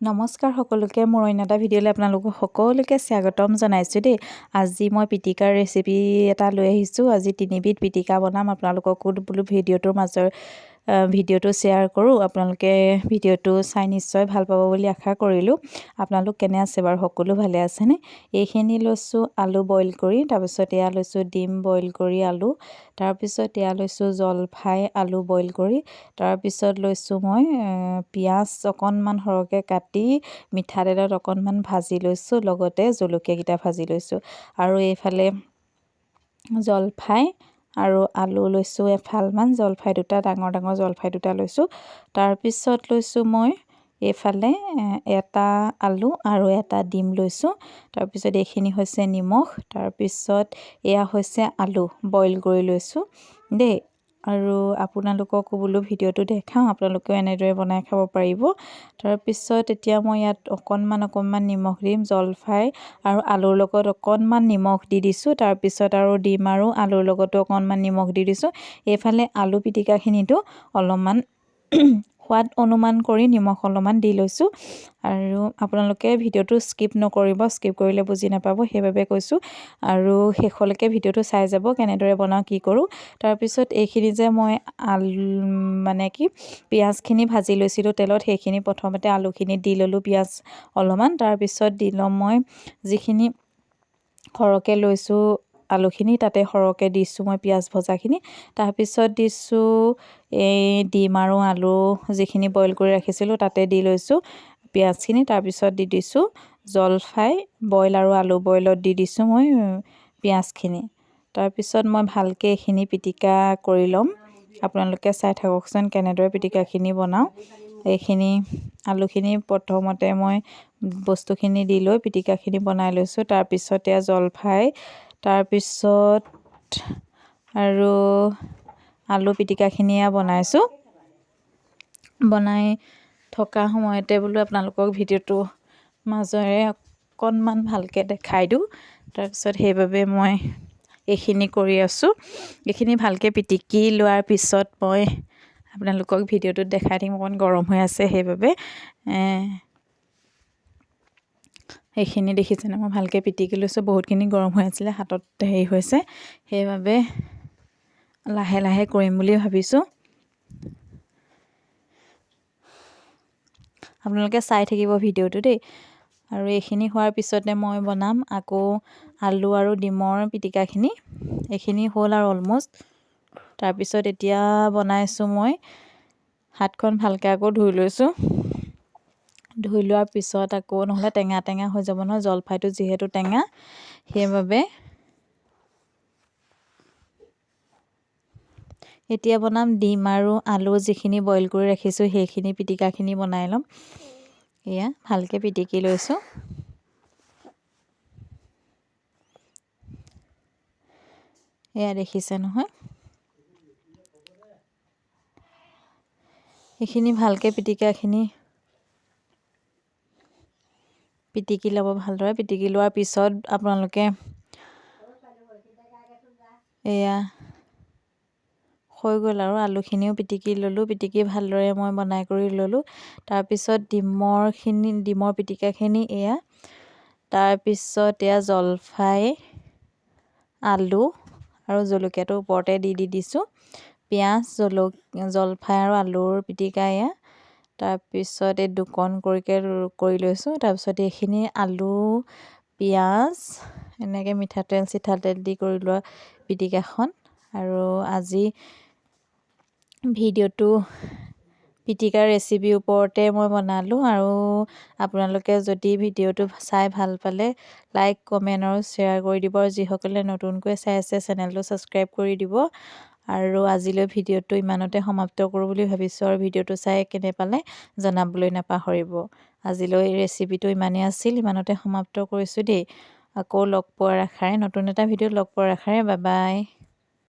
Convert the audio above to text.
নমস্কাৰ সকলোকে মোৰ অন্য এটা ভিডিঅ'লৈ আপোনালোকক সকলোকে স্বাগতম জনাইছোঁ দেই। আজি মই পিটিকাৰ ৰেচিপি এটা লৈ আহিছোঁ। আজি তিনিবিধ পিটিকা বনাম আপোনালোককো বোলো ভিডিঅ'টোৰ মাজৰ ভিডিঅ'টো শ্বেয়াৰ কৰোঁ। আপোনালোকে ভিডিঅ'টো চাই নিশ্চয় ভাল পাব বুলি আশা কৰিলোঁ। আপোনালোক কেনে আছে বাৰু? সকলো ভালে আছেনে? এইখিনি লৈছোঁ আলু বইল কৰি তাৰপিছত এয়া লৈছোঁ ডিম বইল কৰি আলু তাৰপিছত এয়া লৈছোঁ জলফাই আলু বইল কৰি তাৰপিছত লৈছোঁ মই পিঁয়াজ অকণমান সৰহকৈ কাটি মিঠাতেলত অকণমান ভাজি লৈছোঁ লগতে জলকীয়াকেইটা ভাজি লৈছোঁ। আৰু এইফালে জলফাই আৰু আলু লৈছোঁ এফালমান জলফাই দুটা ডাঙৰ ডাঙৰ জলফাই দুটা লৈছোঁ। তাৰপিছত লৈছোঁ মই এইফালে এটা আলু আৰু এটা ডিম লৈছোঁ। তাৰপিছত এইখিনি হৈছে নিমখ তাৰপিছত এয়া হৈছে আলু বইল কৰি লৈছোঁ। দেই আৰু আপোনালোককো বোলো ভিডিঅ'টো দেখাওঁ আপোনালোকেও এনেদৰে বনাই খাব পাৰিব। তাৰপিছত এতিয়া মই ইয়াত অকণমান অকণমান নিমখ দিম জলফাই আৰু আলুৰ লগত অকণমান নিমখ দি দিছোঁ। তাৰপিছত আৰু ডিম আৰু আলুৰ লগতো অকণমান নিমখ দি দিছোঁ। এইফালে আলু পিটিকাখিনিতো অলপমান সোৱাদ অনুমান কৰি নিমখ অলপমান দি লৈছোঁ। আৰু আপোনালোকে ভিডিঅ'টো স্কিপ নকৰিব স্কিপ কৰিলে বুজি নাপাব সেইবাবে কৈছোঁ। আৰু শেষলৈকে ভিডিঅ'টো চাই যাব কেনেদৰে বনাওঁ কি কৰোঁ। তাৰপিছত এইখিনি যে মই আলু মানে কি পিঁয়াজখিনি ভাজি লৈছিলোঁ তেলত সেইখিনি প্ৰথমতে আলুখিনি দি ল'লোঁ পিঁয়াজ অলপমান। তাৰপিছত দি ল'ম মই যিখিনি সৰহকৈ লৈছোঁ আলুখিনি তাতে সৰহকৈ দিছোঁ মই পিঁয়াজ ভজাখিনি। তাৰপিছত দিছোঁ এই ডিম আৰু আলু যিখিনি বইল কৰি ৰাখিছিলোঁ তাতে দি লৈছোঁ পিঁয়াজখিনি। তাৰপিছত দি দিছোঁ জলফাই বইল আৰু আলু বইলত দি দিছোঁ মই পিঁয়াজখিনি। তাৰপিছত মই ভালকৈ এইখিনি পিটিকা কৰি ল'ম। আপোনালোকে চাই থাককচোন কেনেদৰে পিটিকাখিনি বনাওঁ। এইখিনি আলুখিনি প্ৰথমতে মই বস্তুখিনি দি লৈ পিটিকাখিনি বনাই লৈছোঁ। তাৰপিছতে জলফাই তাৰপিছত আৰু আলু পিটিকাখিনিয়ে বনাইছোঁ। বনাই থকা সময়তে বোলো আপোনালোকক ভিডিঅ'টো মাজেৰে অকণমান ভালকৈ দেখাই দিওঁ। তাৰপিছত সেইবাবে মই এইখিনি কৰি আছোঁ। এইখিনি ভালকৈ পিটিকি লোৱাৰ পিছত মই আপোনালোকক ভিডিঅ'টোত দেখাই দিম অকণমান গৰম হৈ আছে সেইবাবে। সেইখিনি দেখিছেনে মই ভালকৈ পিটিকি লৈছোঁ বহুতখিনি গৰম হৈ আছিলে হাতত হেৰি হৈছে। সেইবাবে লাহে লাহে কৰিম বুলি ভাবিছোঁ। আপোনালোকে চাই থাকিব ভিডিঅ'টো দেই। আৰু এইখিনি হোৱাৰ পিছতে মই বনাম আকৌ আলু আৰু ডিমৰ পিটিকাখিনি। এইখিনি হ'ল আৰু অলম'ষ্ট। তাৰপিছত এতিয়া বনাইছোঁ মই। হাতখন ভালকৈ আকৌ ধুই লৈছোঁ। ধুই লোৱাৰ পিছত আকৌ নহ'লে টেঙা টেঙা হৈ যাব নহয় জলফাইটো যিহেতু টেঙা সেইবাবে এতিয়া বনাম ডিম আৰু আলু যিখিনি বইল কৰি ৰাখিছোঁ সেইখিনি পিটিকাখিনি বনাই ল'ম। এয়া ভালকৈ পিটিকি লৈছোঁ। এয়া দেখিছে নহয়। সেইখিনি ভালকৈ পিটিকাখিনি পিটিকি ল'ব ভালদৰে? পিটিকি লোৱাৰ পিছত আপোনালোকে এয়া হৈ গ'ল আৰু আলুখিনিও পিটিকি ল'লোঁ। পিটিকি ভালদৰে মই বনাই কৰি ল'লোঁ। তাৰপিছত ডিমৰখিনি ডিমৰ পিটিকাখিনি এয়া। তাৰপিছত এয়া জলফাই আলু আৰু জলকীয়াটো ওপৰতে দি দি দিছোঁ। পিঁয়াজ জলক জলফাই আৰু আলুৰ পিটিকা এয়া। তাৰপিছত এই দুকণ কৰিকৈ কৰি লৈছোঁ। তাৰপিছত এইখিনি আলু পিঁয়াজ এনেকৈ মিঠাতেল চিঠাতেল দি কৰি লোৱা পিটিকাখন আৰু আজি ভিডিঅ'টো পিটিকাৰ ৰেচিপিৰ ওপৰতে মই বনালোঁ। আৰু আপোনালোকে যদি ভিডিঅ'টো চাই ভাল পালে লাইক কমেণ্ট আৰু শ্বেয়াৰ কৰি দিব। আৰু যিসকলে নতুনকৈ চাই আছে চেনেলটো ছাবস্ক্ৰাইব কৰি দিব। আৰু আজিলৈ ভিডিঅ'টো ইমানতে সমাপ্ত কৰোঁ বুলি ভাবিছোঁ আৰু ভিডিঅ'টো চাই কেনে পালে জনাবলৈ নাপাহৰিব। আজিলৈ ৰেচিপিটো ইমানেই আছিল ইমানতে সমাপ্ত কৰিছোঁ দেই। আকৌ লগ পোৱাৰ আশাৰে নতুন এটা ভিডিঅ'ত লগ পোৱাৰ আশাৰে বাই বাই